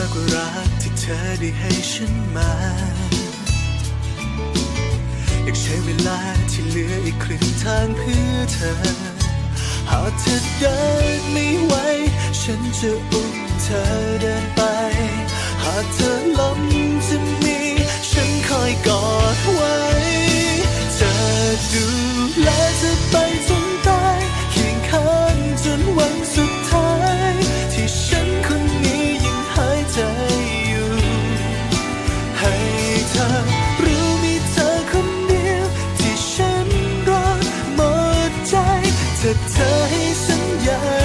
ากกว่ารักที่เธอได้ให้ฉันมา อยากใช้เวลาที่เหลืออีกครึ่งทางเพื่อเธอ หากเธอเดินไม่ไหว ฉันจะอุ้มเธอเดิ เธอให้สัญญา